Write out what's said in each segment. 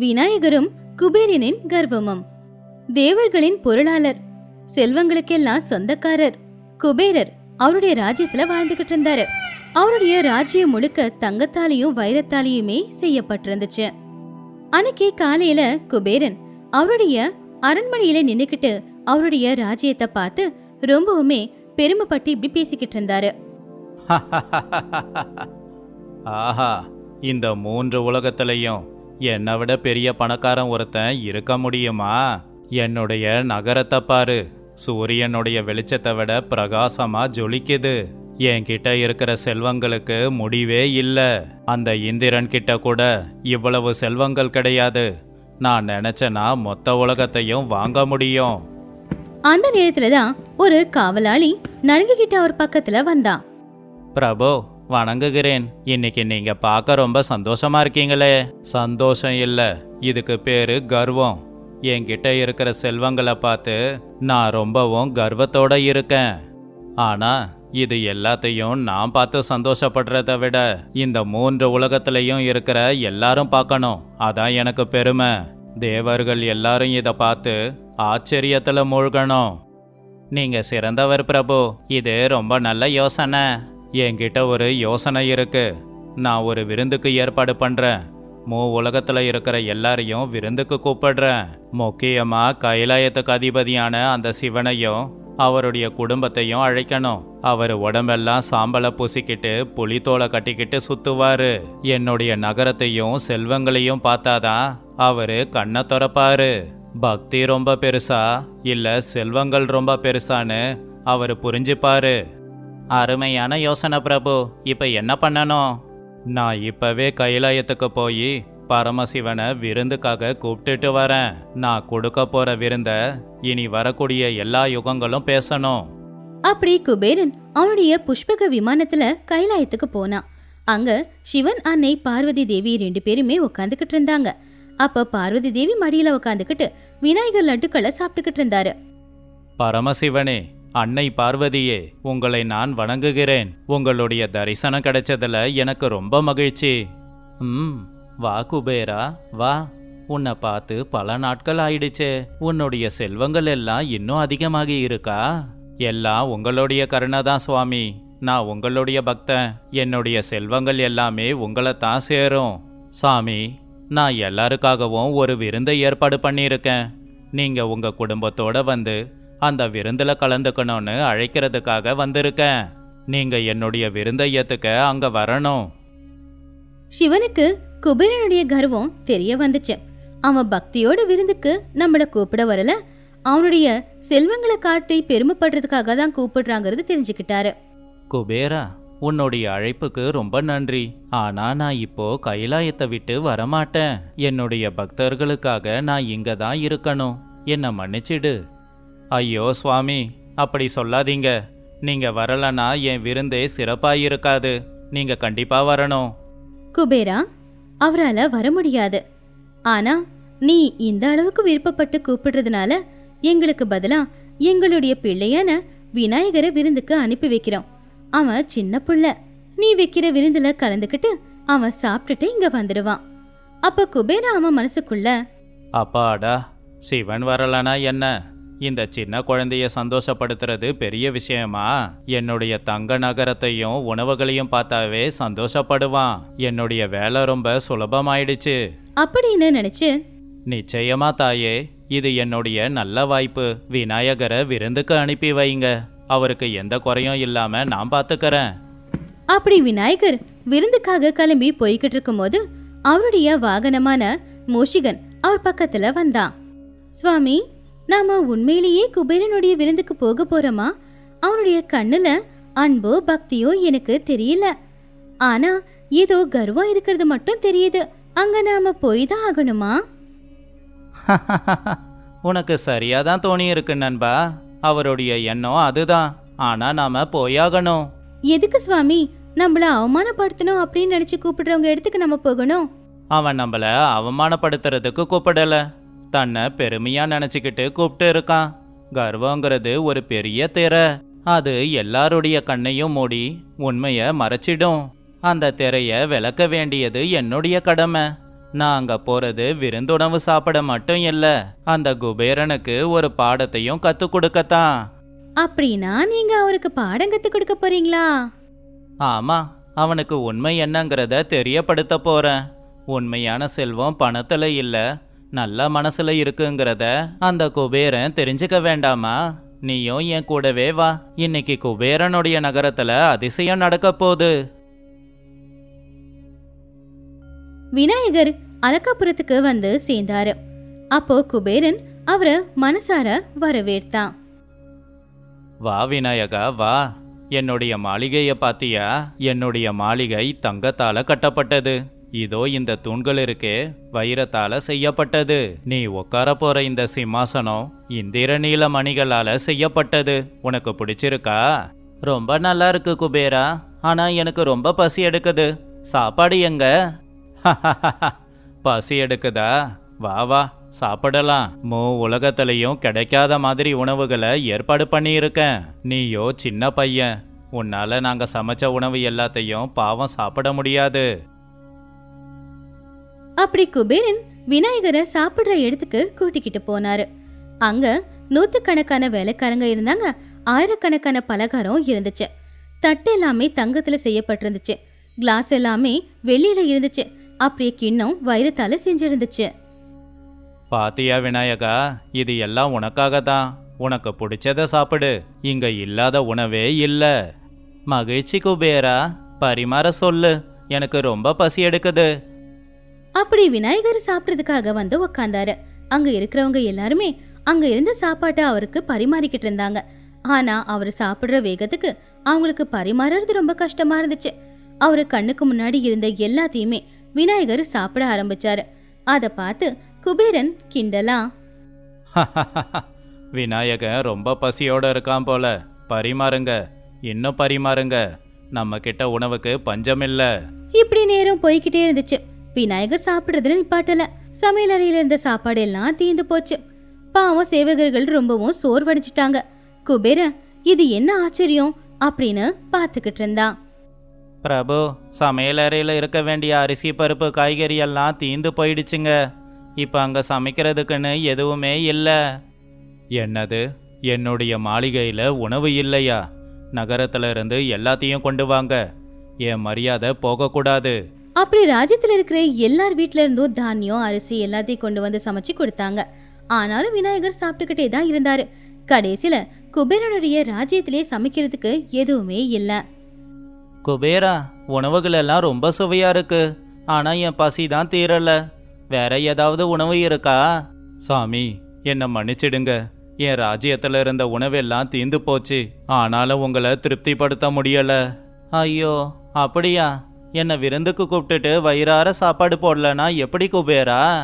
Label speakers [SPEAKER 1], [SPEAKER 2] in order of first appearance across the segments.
[SPEAKER 1] விநாயகரும் குபேரனின் கர்வமும். தேவர்களின் பொருளாளர் செல்வங்களுக்கெல்லாம் சொந்தக்காரர் குபேரர் அவருடைய ராஜ்யத்துல வாழ்ந்துகிட்டு இருந்தாரு. அவருடைய ராஜ்யம் முழுக்க தங்கத்தாலையும் வைரத்தாலையுமே செய்யப்பட்டிருந்துச்சு. அன்னைக்கு காலையில குபேரன் அவருடைய அரண்மனையில நின்னுக்கிட்டு அவருடைய ராஜ்யத்தை பார்த்து ரொம்பவுமே பெருமைப்பட்டு இப்படி பேசிக்கிட்டு இருந்தாரு.
[SPEAKER 2] ஆஹா இந்த மூன்று உலகத்திலையும் என்னை விட பெரிய பணக்காரன் ஒருத்தன் இருக்க முடியுமா? என்னுடைய நகரத்தை பாரு. சூரியனுடைய வெளிச்சத்தை விட பிரகாசமா ஜொலிக்குது. என்கிட்ட இருக்கிற செல்வங்களுக்கு முடிவே இல்லை. அந்த இந்திரன் கிட்ட கூட இவ்வளவு செல்வங்கள் கிடையாது. நான் நினைச்சேனா மொத்த உலகத்தையும் வாங்க முடியும்.
[SPEAKER 1] அந்த நேரத்துல தான் ஒரு காவலாளி நடுங்கிக்கிட்டு அவர் பக்கத்துல வந்தான்.
[SPEAKER 2] பிரபு வணங்குகிறேன். இன்னைக்கு நீங்க பார்க்க ரொம்ப சந்தோஷமா இருக்கீங்களே. சந்தோஷம் இல்ல. இதுக்கு பேரு கர்வம். என்கிட்ட இருக்கிற செல்வங்களை பார்த்து நான் ரொம்பவும் கர்வத்தோட இருக்கேன். ஆனா இது எல்லாத்தையும் நான் பார்த்து சந்தோஷப்படுறத விட இந்த மூன்று உலகத்திலையும் இருக்கிற எல்லாரும் பார்க்கணும். அதான் எனக்கு பெருமை. தேவர்கள் எல்லாரும் இதை பார்த்து ஆச்சரியத்தில் மூழ்கணும். நீங்க சிறந்தவர் பிரபு. இது ரொம்ப நல்ல யோசனை. என்கிட்ட ஒரு யோசனை இருக்கு. நான் ஒரு விருந்துக்கு ஏற்பாடு பண்றேன். மூ உலகத்தில் இருக்கிற எல்லாரையும் விருந்துக்கு கூப்பிடுறேன். முக்கியமா கைலாயத்துக்கு அதிபதியான அந்த சிவனையும் அவருடைய குடும்பத்தையும் அழைக்கணும். அவர் உடம்பெல்லாம் சாம்பலை பூசிக்கிட்டு புலித்தோலை கட்டிக்கிட்டு சுத்துவாரு. என்னுடைய நகரத்தையும் செல்வங்களையும் பார்த்தாதான் அவரு கண்ணை திறப்பாரு. பக்தி ரொம்ப பெருசா இல்ல செல்வங்கள் ரொம்ப பெருசான்னு அவர் புரிஞ்சுப்பாரு. அருமையான யோசனை பிரபு. இப்ப என்ன பண்ணணும்? நான் இப்பவே கைலாயத்துக்கு போய் பரமசிவனை விருந்துக்காக கூப்பிட்டுட்டு வரேன். நான் கொடுக்க போற விருந்த இனி வரக்கூடிய எல்லா யுகங்களும் பேசணும்.
[SPEAKER 1] அப்படி குபேரன் அவனுடைய புஷ்பக விமானத்துல கைலாயத்துக்கு போனான். அங்க சிவன் அன்னை பார்வதி தேவி ரெண்டு பேருமே உட்காந்துக்கிட்டு இருந்தாங்க. அப்ப பார்வதி தேவி மடியில உட்காந்துக்கிட்டு விநாயகர் லட்டுக்களை சாப்பிட்டுக்கிட்டு இருந்தாரு.
[SPEAKER 2] பரமசிவனே அன்னை பார்வதியே உங்களை நான் வணங்குகிறேன். உங்களுடைய தரிசனம் கிடைச்சதுல எனக்கு ரொம்ப மகிழ்ச்சி. ம் வா குபேரா வா. உன்னை பார்த்து பல நாட்கள் ஆயிடுச்சு. உன்னுடைய செல்வங்கள் எல்லாம் இன்னும் அதிகமாகி இருக்கா? எல்லாம் உங்களுடைய கருணை தான் சுவாமி. நான் உங்களுடைய பக்தன். என்னுடைய செல்வங்கள் எல்லாமே உங்களை தான் சேரும். சாமி நான் எல்லாருக்காகவும் ஒரு விருந்தை ஏற்பாடு பண்ணியிருக்கேன். நீங்கள் உங்கள் குடும்பத்தோட வந்து அந்த விருந்துல கலந்துக்கணும்னு அழைக்கிறதுக்காக வந்திருக்கேன். நீங்க என்னுடைய விருந்தை ஏத்துக்க அங்க வரணும்.
[SPEAKER 1] சிவனுக்கு குபேரனுடைய கர்வம் தெரிய வந்துச்சு. அவன் பக்தியோட விருந்துக்கு நம்மள கூப்பிட வரல. அவனுடைய செல்வங்களை காட்டி பெருமைப்படுறதுக்காக தான் கூப்பிடுறாங்கிறது தெரிஞ்சுக்கிட்டாரு.
[SPEAKER 2] குபேரா உன்னுடைய அழைப்புக்கு ரொம்ப நன்றி. ஆனா நான் இப்போ கைலாயத்தை விட்டு வரமாட்டேன். என்னுடைய பக்தர்களுக்காக நான் இங்க தான் இருக்கணும். என்னை மன்னிச்சிடு. ஐயோ சுவாமி அப்படி சொல்லாதீங்க. நீங்க வரலனா என் விருந்தே சிறப்பாயிருக்காது. நீங்க கண்டிப்பா வரணும்.
[SPEAKER 1] குபேரா அவரால வர முடியாது. ஆனா நீ இந்த அளவுக்கு விருப்பப்பட்டு கூப்பிடுறதுனால எங்களுக்கு பதிலா எங்களுடைய பிள்ளையான விநாயகரை விருந்துக்கு அனுப்பி வைக்கிறோம். அவன் சின்ன புள்ள. நீ வைக்கிற விருந்துல கலந்துக்கிட்டு அவன் சாப்பிட்டுட்டு இங்க வந்துடுவான். அப்ப குபேரா அவன் மனசுக்குள்ள
[SPEAKER 2] அப்பாடா சிவன் வரலனா என்ன? இந்த சின்ன குழந்தைய சந்தோஷப்படுத்துறது பெரிய விஷயமா? என்னுடைய தங்க நகரத்தையும் உணவுகளையும் பார்த்தாவே சந்தோஷப்படுவான். என்னுடைய வேலை ரொம்ப சுலபமாயிடுச்சு.
[SPEAKER 1] அப்படின்னு நினைச்சு
[SPEAKER 2] நிச்சயமா தாயே இது என்னுடைய நல்ல வாய்ப்பு. விநாயகரை விருந்துக்கு அனுப்பி வைங்க. அவருக்கு எந்த குறையும் இல்லாம நான் பாத்துக்கறேன்.
[SPEAKER 1] அப்படி விநாயகர் விருந்துக்காக கிளம்பி போய்கிட்டு இருக்கும்போது அவருடைய வாகனமான மூஷிகன் அவர் பக்கத்துல வந்தான். சுவாமி நாம உண்மையிலேயே குபேரனுடைய விருந்துக்கு போக போறோமா? அவனுடைய கண்ணுல அன்போ பக்தியோ எனக்கு தெரியல. ஆனா ஏதோ கர்வம் இருக்கிறது மட்டும் தெரியுது. அங்க நாம போய் தான் ஆகணுமா?
[SPEAKER 2] உனக்கு சரியா தான் தோணி இருக்கு நண்பா. அவருடைய எண்ணம் அதுதான். ஆனா நாம போயாகணும்
[SPEAKER 1] எதுக்கு சுவாமி? நம்மள அவமானப்படுத்தணும் அப்படின்னு நினைச்சு கூப்பிடுறவங்க இடத்துக்கு நம்ம போகணும்.
[SPEAKER 2] அவன் நம்மள அவமானப்படுத்துறதுக்கு கூப்பிடல. தன்னை பெருமையா நினைச்சுக்கிட்டு கூப்பிட்டு இருக்கான். கர்வங்கிறது ஒரு பெரிய திரை. அது எல்லாருடைய கண்ணையும் மூடி உண்மைய மறைச்சிடும். அந்த திரைய விளக்க வேண்டியது என்னுடைய கடமை. நான் அங்க போறது விருந்துணவு சாப்பிட மட்டும் இல்ல. அந்த குபேரனுக்கு ஒரு பாடத்தையும் கத்து கொடுக்கத்தான்.
[SPEAKER 1] அப்படின்னா நீங்க அவருக்கு பாடம் கத்து கொடுக்க போறீங்களா?
[SPEAKER 2] ஆமா அவனுக்கு உண்மை என்னங்கிறத தெரியப்படுத்த போறேன். உண்மையான செல்வம் பணத்துல இல்ல. நல்ல மனசுல இருக்குங்கிறத அந்த குபேரன் தெரிஞ்சுக்க வேண்டாமா? நீயும் என் கூடவே வா. இன்னைக்கு குபேரனுடைய நகரத்துல அதிசயம் நடக்க போகுது.
[SPEAKER 1] விநாயகர் அலக்காபுரத்துக்கு வந்து சேர்ந்தாரு. அப்போ குபேரன் அவரை மனசார வரவேற்தான்
[SPEAKER 2] வா விநாயகா வா. என்னுடைய மாளிகைய பாத்தியா? என்னுடைய மாளிகை தங்கத்தால கட்டப்பட்டது. இதோ இந்த தூண்கள் இருக்கே வைரத்தால செய்யப்பட்டது. நீ உட்கார போற இந்த சிம்மாசனம் இந்திர நீல மணிகளால செய்யப்பட்டது. உனக்கு பிடிச்சிருக்கா? ரொம்ப நல்லா இருக்கு குபேரா. ஆனா எனக்கு ரொம்ப பசி எடுக்குது. சாப்பாடு எங்க? பசி எடுக்குதா? வா வா சாப்பிடலாம். மூ உலகத்திலையும் கிடைக்காத மாதிரி உணவுகளை ஏற்பாடு பண்ணியிருக்கேன். நீயோ சின்ன பையன். உன்னால நாங்க சமைச்ச உணவு எல்லாத்தையும் பாவம் சாப்பிட முடியாது.
[SPEAKER 1] அப்படி குபேரன் விநாயகரை சாப்பிடுற இடத்துக்கு கூட்டிக்கிட்டு போனாரு. அங்க நூத்துக்கணக்கான வேலைக்காரங்க இருந்தாங்க. ஆயிரக்கணக்கான பலகாரம் இருந்துச்சு. தட்டு எல்லாமே தங்கத்துல செய்யப்பட்டிருந்துச்சு. கிளாஸ் எல்லாமே வெளியில இருந்துச்சு. அப்படியே கிண்ணம் வைரத்தால செஞ்சிருந்துச்சு.
[SPEAKER 2] பாத்தியா விநாயகா இது எல்லாம் உனக்காக தான் உனக்கு பிடிச்சத சாப்பிடு. இங்க இல்லாத உணவே இல்ல. மகிழ்ச்சி குபேரா பரிமாற சொல்லு. எனக்கு ரொம்ப பசி எடுக்குது.
[SPEAKER 1] அப்படி விநாயகர் சாப்பிட்றதுக்காக வந்து உக்காந்தாரு. அங்க இருக்கிறவங்க எல்லாருமே அங்க இருந்த சாப்பாட்டை அவருக்கு பரிமாறிக்கிட்டு இருந்தாங்க. ஆனா அவர் சாப்பிடுற வேகத்துக்கு அவங்களுக்கு பரிமாறுறது ரொம்ப கஷ்டமா இருந்துச்சு. அவரு கண்ணுக்கு முன்னாடி இருந்த எல்லாத்தையுமே விநாயகர் சாப்பிட ஆரம்பிச்சாரு. அத பார்த்து குபேரன் கிண்டலா
[SPEAKER 2] விநாயகன் ரொம்ப பசியோட இருக்கான் போல. பரிமாறுங்க. இன்னும் பரிமாறுங்க. நம்ம கிட்ட உணவுக்கு பஞ்சமில்ல.
[SPEAKER 1] இப்படி நேரம் போய்கிட்டே இருந்துச்சு. விநாயகர் சாப்பிடுறதுல நிப்பாட்டல. சமையல் அறையில இருந்த சாப்பாடு எல்லாம் தீந்து போச்சு. பாவம் சேவகர்கள் ரொம்பவும் சோர்வடைஞ்சிட்டாங்க. குபேர இது என்ன ஆச்சரியம்? அப்படின்னு பார்த்துக்கிட்டு இருந்தான்
[SPEAKER 2] பிரபு சமையலறையில் இருக்க வேண்டிய அரிசி பருப்பு காய்கறி எல்லாம் தீந்து போயிடுச்சுங்க. இப்போ அங்கே சமைக்கிறதுக்குன்னு எதுவுமே இல்லை. என்னது? என்னுடைய மாளிகையில் உணவு இல்லையா? நகரத்துல இருந்து எல்லாத்தையும் கொண்டு வாங்க. என் மரியாதை போகக்கூடாது.
[SPEAKER 1] அப்படி ராஜ்யத்தில் இருக்கிற எல்லார் வீட்டில இருந்தும் தானியம் அரிசி எல்லாத்தையும் கொண்டு வந்து சமைச்சு கொடுத்தாங்க. ஆனாலும் விநாயகர் சாப்பிட்டுக்கிட்டே தான் இருந்தாரு. கடைசியில குபேரனுடைய ராஜ்யத்திலே சமைக்கிறதுக்கு எதுவுமே இல்ல.
[SPEAKER 2] குபேரா உணவுகள் எல்லாம் ரொம்ப சுவையா இருக்கு. ஆனா என் பசி தான் தீரல. வேற ஏதாவது உணவு இருக்கா? சாமி என்னை மன்னிச்சிடுங்க. என் ராஜ்யத்துல இருந்த உணவெல்லாம் தீந்து போச்சு. ஆனாலும் உங்களை திருப்திப்படுத்த முடியல. ஐயோ அப்படியா? என்னை விருந்துக்கு கூப்பிட்டுட்டு வயிறார சாப்பாடு போடலனா எப்படி குபேரா?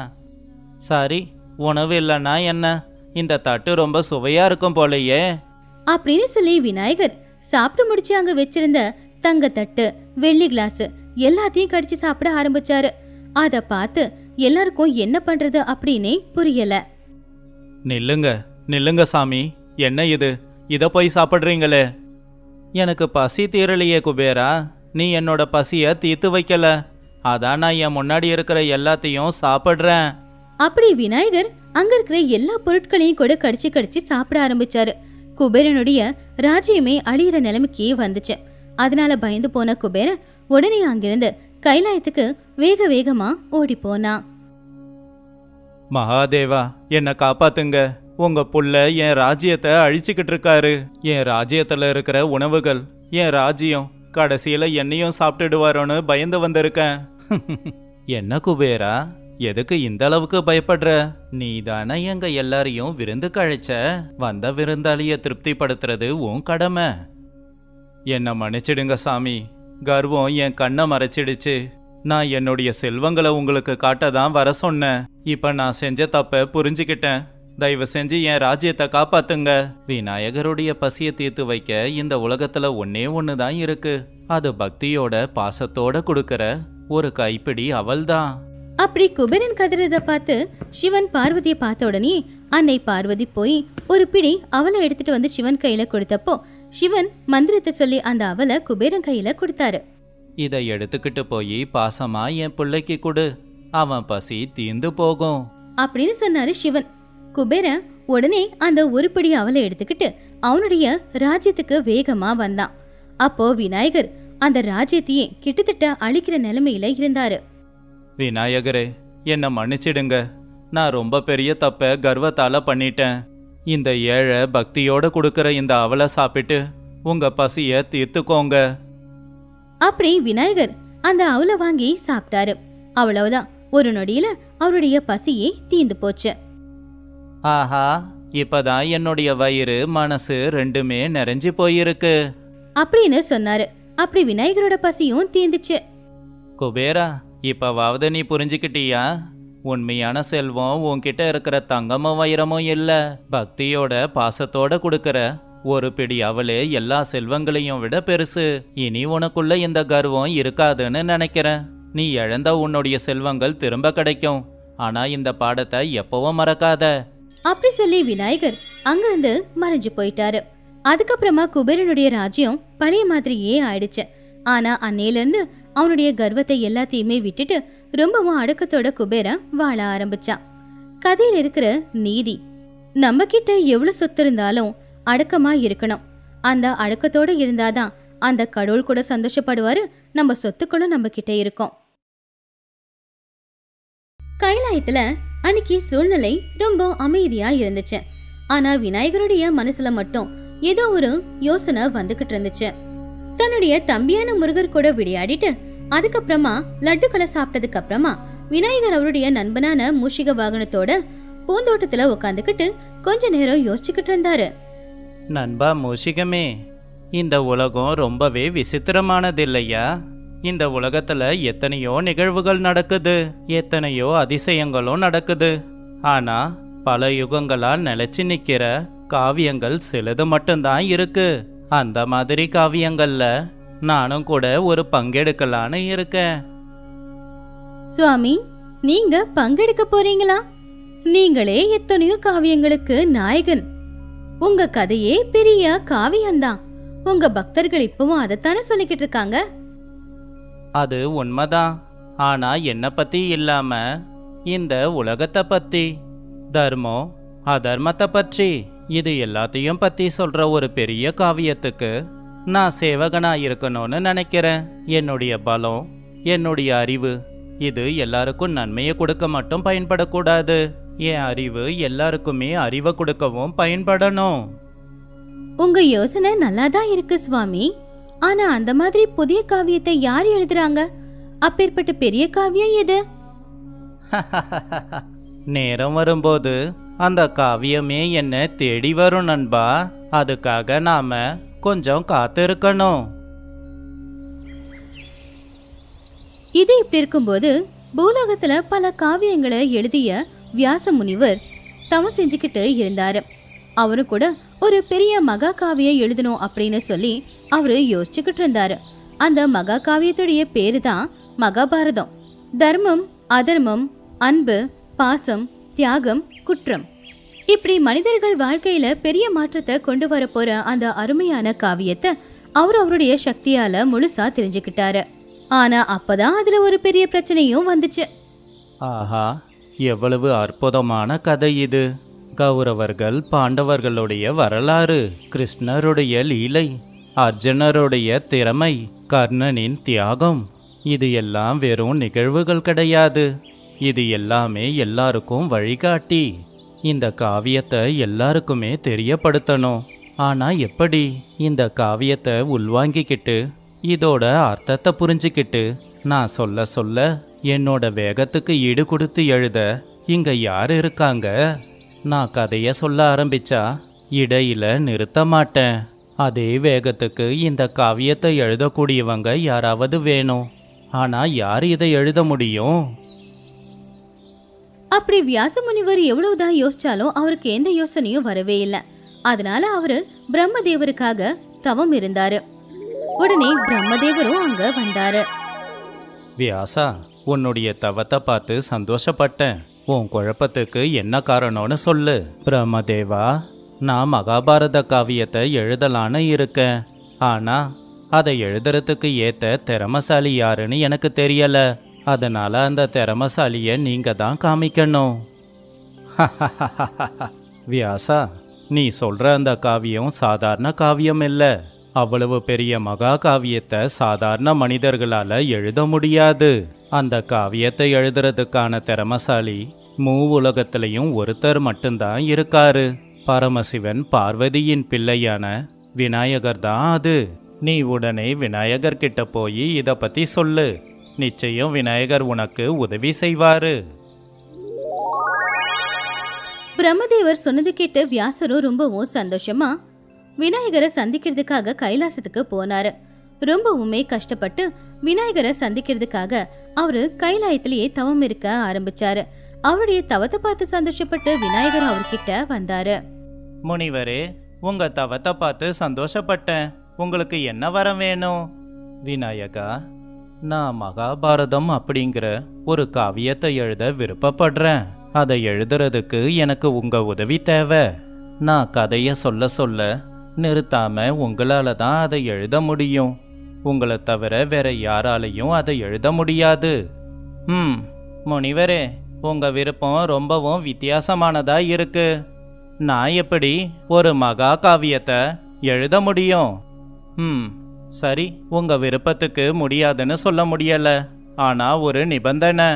[SPEAKER 2] சரி உணவு இல்லைன்னா என்ன? இந்த தட்டு ரொம்ப சுவையா இருக்கும் போலயே.
[SPEAKER 1] அப்படின்னு சொல்லி விநாயகர் சாப்பிட்டு முடிச்சு அங்க வச்சிருந்த தங்க தட்டு வெள்ளி கிளாஸ் எல்லாத்தையும் கடிச்சு சாப்பிட ஆரம்பிச்சாரு. அத பார்த்து எல்லாருக்கும் என்ன பண்றது அப்படின்னே புரியல.
[SPEAKER 2] நில்லுங்க நில்லுங்க சாமி என்ன இது? இத போய் சாப்பிட்றீங்களே. எனக்கு பசி தீரலையே குபேரா. நீ என்னோட பசிய தீர்த்து வைக்கல. அதான் நான் என் முன்னாடி இருக்கிற எல்லாத்தையும் சாப்பிட்றேன்.
[SPEAKER 1] அப்படி விநாயகர் அங்க இருக்கிற எல்லா பொருட்களையும் கூட கடிச்சு கடிச்சு சாப்பிட ஆரம்பிச்சாரு. குபேரனுடைய ராஜ்யமே அழியிற நிலைமைக்கு வந்துச்சு. அதனால பயந்து போன குபேரன் உடனே அங்கிருந்து கைலாயத்துக்கு வேக வேகமா ஓடி போனான்
[SPEAKER 2] மகாதேவா என்னை காப்பாத்துங்க. உங்க புள்ள என் ராஜ்யத்தை அழிச்சுக்கிட்டு இருக்காரு. என் ராஜ்யத்துல இருக்கிற உணவுகள் என் ராஜ்யம் கடைசியில என்னையும் சாப்பிட்டுடுவாரோன்னு பயந்து வந்திருக்கேன். என்ன குபேரா? எதுக்கு இந்த அளவுக்கு பயப்படுற? நீ தானே எங்க எல்லாரையும் விருந்துக்கு அழைச்ச வந்த விருந்தாளிய திருப்திப்படுத்துறது உன் கடமை. என்னை மன்னிச்சிடுங்க சாமி. கர்வம் என் கண்ணை மறைச்சிடுச்சு. நான் என்னுடைய செல்வங்களை உங்களுக்கு காட்ட தான் வர சொன்னேன். இப்ப நான் செஞ்ச தப்ப புரிஞ்சுக்கிட்டேன். தயவு செஞ்சு என் ராஜ்யத்தை காப்பாத்துங்க. விநாயகருடைய பசியை தீர்த்து வைக்க இந்த உலகத்துல ஒன்னே ஒன்று தான் இருக்கு. அது பக்தியோட பாசத்தோட கொடுக்கற ஒரு கைப்பிடி அவள்தான்.
[SPEAKER 1] அப்படி குபேரன் கதறத பார்த்து சிவன் பார்வதியை பார்த்த உடனே அன்னை பார்வதி போய் ஒரு பிடி அவலை எடுத்துட்டு வந்து சிவன் கையில கொடுத்தப்போ சிவன் மந்திரத்தை சொல்லி அந்த அவலை குபேரன் கையில கொடுத்தாரு.
[SPEAKER 2] இதை எடுத்துக்கிட்டு போய் பாசமா என் பிள்ளைக்கு கொடு. அவன் பசி தீந்து போகும்.
[SPEAKER 1] அப்படின்னு சொன்னாரு சிவன். குபேரன் உடனே அந்த உருப்படி அவலை எடுத்துக்கிட்டு அவனுடைய ராஜ்யத்துக்கு வேகமா வந்தான். அப்போ விநாயகர் அந்த ராஜ்யத்தையே கிட்டத்தட்ட அழிக்கிற நிலைமையில இருந்தாரு.
[SPEAKER 2] விநாயகரே என்னை மன்னிச்சிடுங்க. நான் ரொம்ப பெரிய தப்ப கர்வத்தால பண்ணிட்டேன். இந்த ஏழை பக்தியோட கொடுக்கற இந்த அவலை சாப்பிட்டு உங்க பசிய தீர்த்துக்கோங்க.
[SPEAKER 1] அப்படி விநாயகர் அந்த அவலை வாங்கி சாப்பிட்டாரு. அவ்வளவுதான். ஒரு நொடியில அவருடைய பசியே தீந்து போச்சு.
[SPEAKER 2] ஆஹா இப்பதான் என்னுடைய வயிறு மனசு ரெண்டுமே நிறைஞ்சு போயிருக்கு.
[SPEAKER 1] அப்படின்னு சொன்னாரு. அப்படி விநாயகரோட பசியும் தீந்துச்சு.
[SPEAKER 2] குபேரா இப்பவாவது நீ புரிஞ்சுக்கிட்டியா? உண்மையான செல்வம் உன்கிட்ட இருக்கிற தங்கமும் வைரமும் இல்ல. பக்தியோட பாசத்தோட கொடுக்கற. ஒரு பிடி அவளே எல்லா செல்வங்களையும் விட பெருசு. இனி உனக்குள்ள இந்த கர்வம் இருக்காதுன்னு நினைக்கிறேன். நீ இழந்த உன்னுடைய செல்வங்கள் திரும்ப கிடைக்கும். ஆனா இந்த பாடத்தை எப்பவும் மறக்காத.
[SPEAKER 1] அப்படி சொல்லி விநாயகர் அங்கிருந்து மறைஞ்சு போயிட்டாரு. அதுக்கப்புறமா குபேரனுடைய ராஜ்யம் பழைய மாதிரியே ஆயிடுச்சு. ஆனா அன்னையில இருந்து அவனுடைய கர்வத்தை எல்லாத்தையுமே விட்டுட்டு ரொம்பவும் அடக்கத்தோட குபேரன் வாழ ஆரம்பிச்சான். கதையில இருக்கிற நீதி நம்ம கிட்ட எவ்வளவு சொத்து இருந்தாலும் அடக்கமா இருக்கணும். அந்த அடக்கத்தோட இருந்தாதான் அந்த கடவுள் கூட சந்தோஷப்படுவாரு நம்ம சொத்துக்களும் நம்ம கிட்ட இருக்கும். கைலாயத்துல அன்னைக்கு சூழ்நிலை ரொம்ப அமைதியா இருந்துச்சு. ஆனா விநாயகருடைய மனசுல மட்டும் ஏதோ ஒரு யோசனை வந்துகிட்டு இருந்துச்சு. தன்னுடைய தம்பியான முருகர் கூட விளையாடிட்டு அதுக்கப்புறமா லட்டுக்களை சாப்பிட்டதுக்கு அப்புறமா விநாயகர் அவருடைய நண்பனான மூஷிக வாகனத்தோட பூந்தோட்டத்துல உட்காந்துக்கிட்டு கொஞ்ச நேரம் யோசிச்சுக்கிட்டு இருந்தாரு.
[SPEAKER 2] நண்பா மூஷிகமே இந்த உலகம் ரொம்பவே விசித்திரமானது இல்லையா? இந்த உலகத்துல எத்தனையோ நிகழ்வுகள் நடக்குது எத்தனையோ அதிசயங்களும் நடக்குது. ஆனா பல யுகங்களால் நிலைச்சு நிக்கிற காவியங்கள் சிலது மட்டும்தான் இருக்கு. அந்த மாதிரி காவியங்கள்ல நானும் கூட ஒரு பங்கெடுக்கலான்னு இருக்கேன்.
[SPEAKER 1] சுவாமி நீங்க பங்கெடுக்க போறீங்களா? நீங்களே எத்தனையோ காவியங்களுக்கு நாயகன். உங்க கதையே பெரிய காவியம்தான். உங்க பக்தர்கள் இப்பவும் அதைத்தானே சொல்லிக்கிட்டு இருக்காங்க?
[SPEAKER 2] அது உண்மைதான் ஆனா என்னை பத்தி இல்லாம இந்த உலகத்தை பத்தி தர்மம் அதர்மத்தை பற்றி இது எல்லாத்தையும் பத்தி சொல்ற ஒரு பெரிய காவியத்துக்கு நான் சேவகனா இருக்கணும்னு நினைக்கிறேன். என்னுடைய பலம் என்னுடைய அறிவு இது எல்லாருக்கும் நன்மையை கொடுக்க மட்டும் பயன்படக்கூடாது. என் அறிவு எல்லாருக்குமே அறிவை கொடுக்கவும் பயன்படணும்.
[SPEAKER 1] உங்க யோசனை நல்லாதான் இருக்கு சுவாமி. ஆனா அந்த மாதிரி புதிய காவியத்தை யார் எழுதுறாங்க? அப்பேற்பட்ட பெரிய காவியம் எது?
[SPEAKER 2] நேரம் வரும்போது அந்த காவியமே என்ன தேடி வரும் நண்பா. அதுக்காக நாம கொஞ்சம் காத்திருக்கணும்.
[SPEAKER 1] இது இப்படி இருக்கும்போது பூலோகத்துல பல காவியங்களை எழுதிய வியாச முனிவர் தவம் செஞ்சுக்கிட்டு இருந்தாரு. அவரு கூட ஒரு பெரிய மகா காவியம் எழுதணும் அப்படின்னு சொல்லி அவரு யோசிச்சுக்கிட்டு இருந்தாரு அந்த மகா காவியத்துடைய பேரு தான் மகாபாரதம். தர்மம் அதர்மம் அன்பு பாசம் தியாகம் குற்றம். இப்படி மனிதர்கள் வாழ்க்கையில பெரிய மாற்றத்தை கொண்டு வர போற அந்த அருமையான காவியத்தை அவர் அவருடைய சக்தியால முழுசா தெரிஞ்சுக்கிட்டாரு. ஆனா அப்பதான் அதுல ஒரு பெரிய பிரச்சனையும் வந்துச்சு.
[SPEAKER 2] ஆஹா எவ்வளவு அற்புதமான கதை இது. கௌரவர்கள் பாண்டவர்களுடைய வரலாறு கிருஷ்ணருடைய லீலை. அர்ஜுனருடைய திறமை கர்ணனின் தியாகம். இது எல்லாம் வெறும் நிகழ்வுகள் கிடையாது. இது எல்லாமே எல்லாருக்கும் வழிகாட்டி. இந்த காவியத்தை எல்லாருக்குமே தெரியப்படுத்தணும். ஆனா எப்படி? இந்த காவியத்தை உள்வாங்கிக்கிட்டு இதோட அர்த்தத்தை புரிஞ்சுக்கிட்டு நான் சொல்ல சொல்ல என்னோட வேகத்துக்கு ஈடு கொடுத்து எழுத இங்க யார் இருக்காங்க? நான் கதைய சொல்ல ஆரம்பிச்சா இடையில நிறுத்த மாட்டேன். அதே வேகத்துக்கு இந்த காவியத்தை எழுதக்கூடியவங்க யாராவது வேணும். ஆனா யார் இதை எழுத முடியும்?
[SPEAKER 1] அப்படி வியாச முனிவர் எவ்வளவுதான் யோசிச்சாலும் அவருக்கு எந்த யோசனையும் வரவே இல்லை. அதனால அவரு பிரம்மதேவருக்காக தவம் இருந்தாரு. உடனே பிரம்மதேவரும் அங்க வந்தாரு.
[SPEAKER 2] வியாசா உன்னுடைய தவத்தை பார்த்து சந்தோஷப்பட்டேன். உன் குழப்பத்துக்கு என்ன காரணம்னு சொல்லு பிரம்மதேவா. நான் மகாபாரத காவியத்தை எழுதலான்னு இருக்கேன். ஆனா அதை எழுதுறதுக்கு ஏற்ற திறமசாலி யாருன்னு எனக்கு தெரியல. அதனால அந்த திறமசாலிய நீங்க தான் காமிக்கணும். வியாசா நீ சொல்ற அந்த காவியம் சாதாரண காவியம் இல்லை. அவ்வளவு பெரிய மகா காவியத்தை சாதாரண மனிதர்களால் எழுத முடியாது. அந்த காவியத்தை எழுதுறதுக்கான திறமசாலி மூ உலகத்திலையும் ஒருத்தர் மட்டும்தான் இருக்காரு. பரமசிவன் பார்வதியின் பிள்ளையான விநாயகர் தான் அது. நீ உடனே விநாயகர் கிட்ட போய் இதை பத்தி சொல்லு. நிச்சயம் விநாயகர் உனக்கு உதவி செய்வாரு.
[SPEAKER 1] பிரம்மதேவர் சொன்னது கேட்டு வியாசரும் ரொம்பவும் சந்தோஷமா விநாயகரை சந்திக்கிறதுக்காக கைலாசத்துக்கு போனாரு. ரொம்பவுமே கஷ்டப்பட்டு விநாயகரை சந்திக்கிறதுக்காக அவரு கைலாயத்திலேயே தவம் இருக்க ஆரம்பிச்சாரு. அவருடைய தவத்தை பார்த்து சந்தோஷப்பட்டு விநாயகர் அவர்கிட்ட வந்தாரு.
[SPEAKER 2] முனிவரே உங்க தவத்தை பார்த்து சந்தோஷப்பட்டேன். உங்களுக்கு என்ன வரம் வேணும்? விநாயகா நான் மகாபாரதம் அப்படிங்கிற ஒரு காவியத்தை எழுத விருப்பப்படுறேன். அதை எழுதுறதுக்கு எனக்கு உங்க உதவி தேவை. நான் கதையை சொல்ல சொல்ல நிறுத்தாம உங்களால தான் அதை எழுத முடியும். உங்களை தவிர வேற யாராலையும் அதை எழுத முடியாது. ம் முனிவரே உங்க விருப்பம் ரொம்பவும் வித்தியாசமானதா இருக்குது நான் எப்படி ஒரு மகா காவியத்தை எழுத முடியும்? ம் சரி உங்க விருப்பத்துக்கு முடியாதுன்னு சொல்ல முடியல. ஆனா ஒரு நிபந்தனை.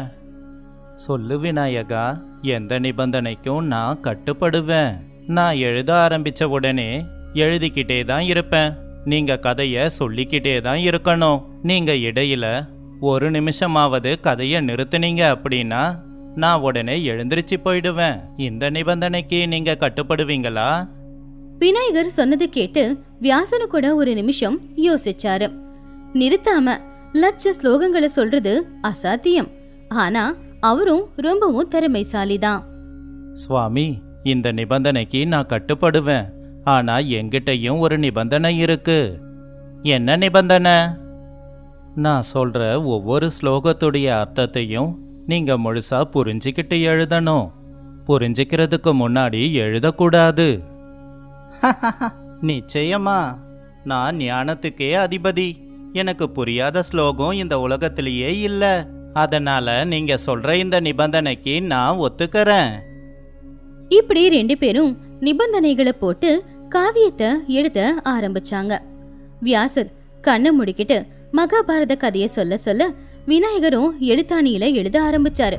[SPEAKER 2] சொல்லு விநாயகா எந்த நிபந்தனைக்கும் நான் கட்டுப்படுவேன். நான் எழுத ஆரம்பிச்ச உடனே எழுதிக்கிட்டே தான் இருப்பேன். நீங்க கதைய சொல்லிக்கிட்டே தான் இருக்கணும். நீங்க இடையில ஒரு நிமிஷமாவது கதையை நிறுத்துனீங்க அப்படின்னா நான் உடனே எழுந்திருச்சு போயிடுவேன். இந்த நிபந்தனைக்கு நீங்க கட்டுப்படுவீங்களா?
[SPEAKER 1] விநாயகர் சொன்னது கேட்டு வியாசனு கூட ஒரு நிமிஷம் யோசிச்சாரு. நிறுத்தாம லட்ச ஸ்லோகங்களை சொல்றது அசாத்தியம். ஆனா அவரும் ரொம்பவும் திறமைசாலிதான்.
[SPEAKER 2] சுவாமி இந்த நிபந்தனைக்கு நான் கட்டுப்படுவேன். ஆனா என்கிட்டயும் ஒரு நிபந்தனை இருக்கு. என்ன நிபந்தனை? நான் சொல்ற ஒவ்வொரு ஸ்லோகத்துடைய அர்த்தத்தையும் நீங்க முழுசா புரிஞ்சுக்கிட்டு எழுதணும். புரிஞ்சுக்கிறதுக்கு முன்னாடி எழுதக்கூடாது. நிச்சயமா. நான் ஞானத்துக்கே அதிபதி. எனக்கு புரியாத ஸ்லோகம் இந்த உலகத்திலேயே இல்ல. அதனால நீங்க சொல்ற இந்த நிபந்தனைக்கு நான் ஒத்துக்கறேன்.
[SPEAKER 1] இப்படி ரெண்டு பேரும் நிபந்தனைகளை போட்டு காவியத்தை எழுத ஆரம்பிச்சாங்க. வியாசர் கண்ணை முடிக்கிட்டு மகாபாரத கதையை சொல்ல சொல்ல விநாயகரும் எழுத்தாணியில எழுத ஆரம்பிச்சாரு.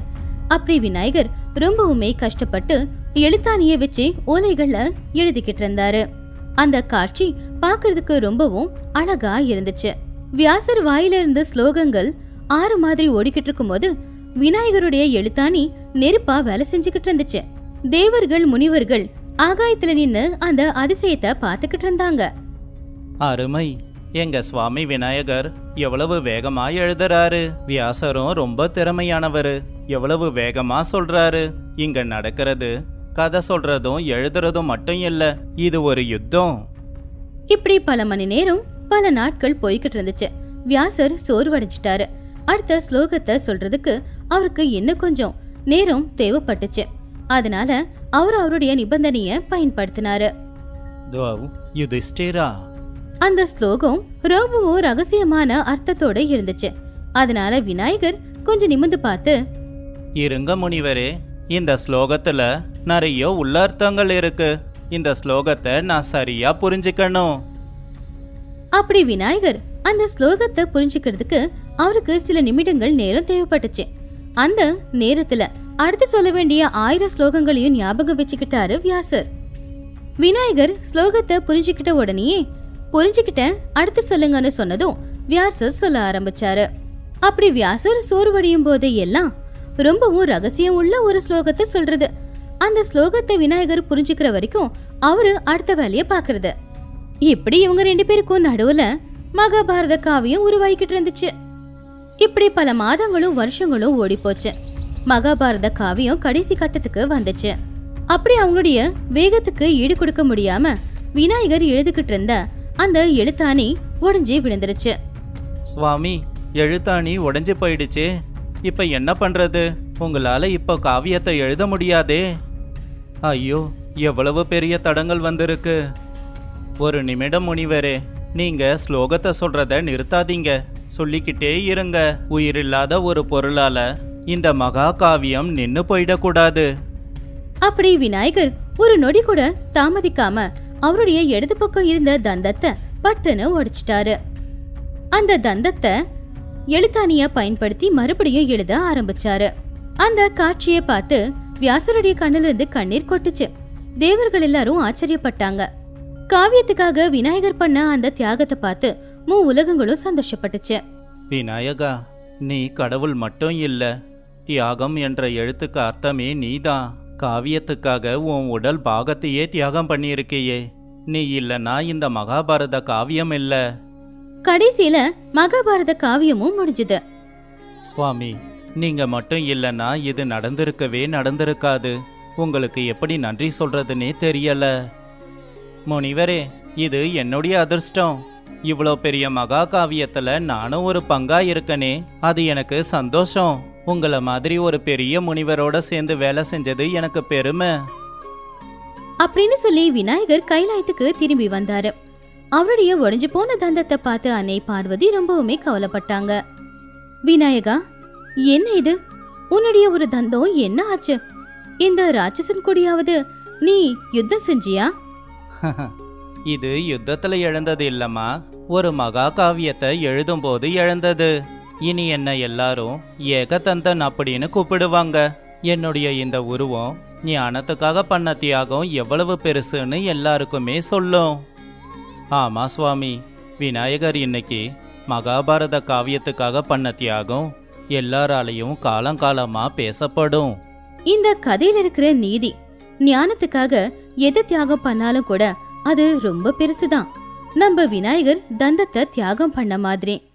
[SPEAKER 1] அப்படி விநாயகர் ரொம்பவுமே கஷ்டப்பட்டு எழுத்தாணிய வச்சு ஓலைகள்ல எழுதிக்கிட்டு இருந்தாரு. அந்த காட்சி பாக்குறதுக்கு ரொம்பவும் அழகா இருந்துச்சு. வியாசர் வாயில இருந்த ஸ்லோகங்கள் ஆறு மாதிரி ஓடிக்கிட்டு இருக்கும்போது விநாயகருடைய எழுத்தாணி நெருப்பா வேலை செஞ்சுக்கிட்டு இருந்துச்சு. தேவர்கள் முனிவர்கள் ஆகாயத்துல நின்னு அந்த அதிசயத்தை பார்த்துக்கிட்டு இருந்தாங்க.
[SPEAKER 2] அருமை. எங்க சுவாமி விநாயகர் எவ்வளவு வேகமா எழுதுறாரு? வியாசரும் ரொம்ப திறமையானவர். எவ்வளவு வேகமா சொல்றாரு? இங்க நடக்கிறது கதை சொல்றதும் எழுதுறதும் மட்டும் இல்ல இது ஒரு யுத்தம்.
[SPEAKER 1] இப்படி பல மணி நேரம் பல நாட்கள் போய்கிட்டு இருந்துச்சு. வியாசர் சோர்வடைஞ்சிட்டாரு. அடுத்த ஸ்லோகத்தை சொல்றதுக்கு அவருக்கு இன்னும் கொஞ்சம் நேரம் தேவைப்பட்டுச்சு. அதனால அவர் அவருடைய நிபந்தனைய பயன்படுத்தினாரு.
[SPEAKER 2] யுதிஷ்டிரா.
[SPEAKER 1] அந்த ஸ்லோகம் ரொம்பவும் ரகசியமான அர்த்தத்தோட இருந்துச்சு. அதனால விநாயகர் கொஞ்சம் நிமிந்து பார்த்து
[SPEAKER 2] இருங்க முனிவரே இந்த ஸ்லோகத்துல நிறைய உள்ளர்த்தங்கள் இருக்கு. இந்த ஸ்லோகத்தை நான் சரியா புரிஞ்சுக்கணும்.
[SPEAKER 1] அப்படி விநாயகர் அந்த ஸ்லோகத்தை புரிஞ்சுக்கிறதுக்கு அவருக்கு சில நிமிடங்கள் நேரம் தேவைப்பட்டுச்சு. அந்த நேரத்துல அடுத்து சொல்ல வேண்டிய ஆயிரம் ஸ்லோகங்களையும் ஞாபகம் வச்சுக்கிட்டாரு வியாசர். விநாயகர் ஸ்லோகத்தை புரிஞ்சுக்கிட்ட உடனேயே புரிஞ்சுக்கிட்டேன். அடுத்து சொல்லுங்கன்னு சொன்னதும் வியாசர் சொல்ல ஆரம்பிச்சாரு. அப்படி வியாசர் சோர்வடையும் போது எல்லாம் ரொம்பவும் ரகசியம் உள்ள ஒரு ஸ்லோகத்தை சொல்றது. அந்த ஸ்லோகத்தை விநாயகர் புரிஞ்சுக்கிற வரைக்கும் அவரு அடுத்த வேலையை பாக்குறது இப்படி இவங்க ரெண்டு பேருக்கும் நடுவுல மகாபாரத காவியம் உருவாகிக்கிட்டு இருந்துச்சு. இப்படி பல மாதங்களும் வருஷங்களும் ஓடி போச்சு மகாபாரத காவியம் கடைசி கட்டத்துக்கு வந்துச்சு. அப்படி அவங்களுடைய வேகத்துக்கு ஈடு கொடுக்க முடியாம விநாயகர் எழுதுகிட்டு இருந்த அந்த எழுத்தாணி உடைஞ்சு விழுந்துருச்சு.
[SPEAKER 2] சுவாமி எழுத்தாணி உடைஞ்சு போயிடுச்சு. இப்ப என்ன பண்றது? உங்களால இப்போ காவியத்தை எழுத முடியாதே. ஐயோ எவ்வளவு பெரிய தடங்கள் வந்திருக்கு. ஒரு நிமிடம் முனிவரே நீங்க ஸ்லோகத்தை சொல்றத நிறுத்தாதீங்க. சொல்லிக்கிட்டே இருங்க. உயிரில்லாத ஒரு பொருளால இந்த மகா காவியம் நின்னு போயிடக்கூடாது.
[SPEAKER 1] அப்படி விநாயகர் ஒரு நொடி கூட தாமதிக்காம அவருடைய இடது பக்கம் இருந்த தந்தத்தை பட்டுன்னு உடைச்சிட்டாரு. அந்த தந்தத்தை எழுத்தாணிய பயன்படுத்தி மறுபடியும் எழுத ஆரம்பிச்சாரு. அந்த காட்சியை பார்த்து வியாசருடைய கண்ணுல இருந்து கண்ணீர் கொட்டுச்சு. தேவர்கள் எல்லாரும் ஆச்சரியப்பட்டாங்க. காவியத்துக்காக விநாயகர் பண்ண அந்த தியாகத்தை பார்த்து மூ உலகங்களும் சந்தோஷப்பட்டுச்சு.
[SPEAKER 2] விநாயகா நீ கடவுள் மட்டும் இல்ல தியாகம் என்ற எழுத்துக்கு அர்த்தமே நீதான். காவியத்துக்காக உன் உடல் பாகத்தையே தியாகம் பண்ணியிருக்கியே. நீ இல்லனா இந்த மகாபாரத காவியம் இல்ல.
[SPEAKER 1] கடைசியில மகாபாரத காவியமும் முடிஞ்சது.
[SPEAKER 2] சுவாமி நீங்க மட்டும் இல்லனா இது நடந்திருக்கவே நடந்திருக்காது. உங்களுக்கு எப்படி நன்றி சொல்றதுன்னே தெரியல. முனிவரே இது என்னுடைய அதிர்ஷ்டம். இவ்வளோ பெரிய மகா காவியத்துல நானும் ஒரு பங்கா இருக்கனே அது எனக்கு சந்தோஷம். உங்கள மாதிரி ஒரு பெரிய முனிவரோட சேர்ந்து வேலை செஞ்சது எனக்கு பெருமை.
[SPEAKER 1] அப்படின்னு சொல்லி விநாயகர் கைலாயத்துக்கு திரும்பி வந்தாரு. அவருடைய உடைஞ்சு போன தந்தத்தை பார்த்து அன்னை பார்வதி ரொம்பவுமே கவலைப்பட்டாங்க. விநாயகா என்ன இது? உன்னுடைய ஒரு தந்தம் என்ன ஆச்சு? இந்த ராட்சசன் கூடியாவது நீ யுத்தம் செஞ்சியா?
[SPEAKER 2] இது யுத்தத்துல இழந்தது இல்லம்மா. ஒரு மகா காவியத்தை எழுதும்போது இழந்தது இனி என்ன எல்லாரும் ஏகதந்தன் அப்படின்னு கூப்பிடுவாங்க. என்னுடைய இந்த உருவம் ஞானத்துக்காக பண்ண தியாகம் எவ்வளவு பெருசுன்னு எல்லாருக்குமே சொல்லும். ஆமா சுவாமி விநாயகர் இன்னைக்கு மகாபாரத காவியத்துக்காக பண்ண தியாகம் எல்லாராலையும் காலங்காலமா பேசப்படும்.
[SPEAKER 1] இந்த கதையில இருக்கிற நீதி ஞானத்துக்காக எதை தியாகம் பண்ணாலும் கூட அது ரொம்ப பெருசுதான். நம்ம விநாயகர் தந்தத்தை தியாகம் பண்ண மாதிரி.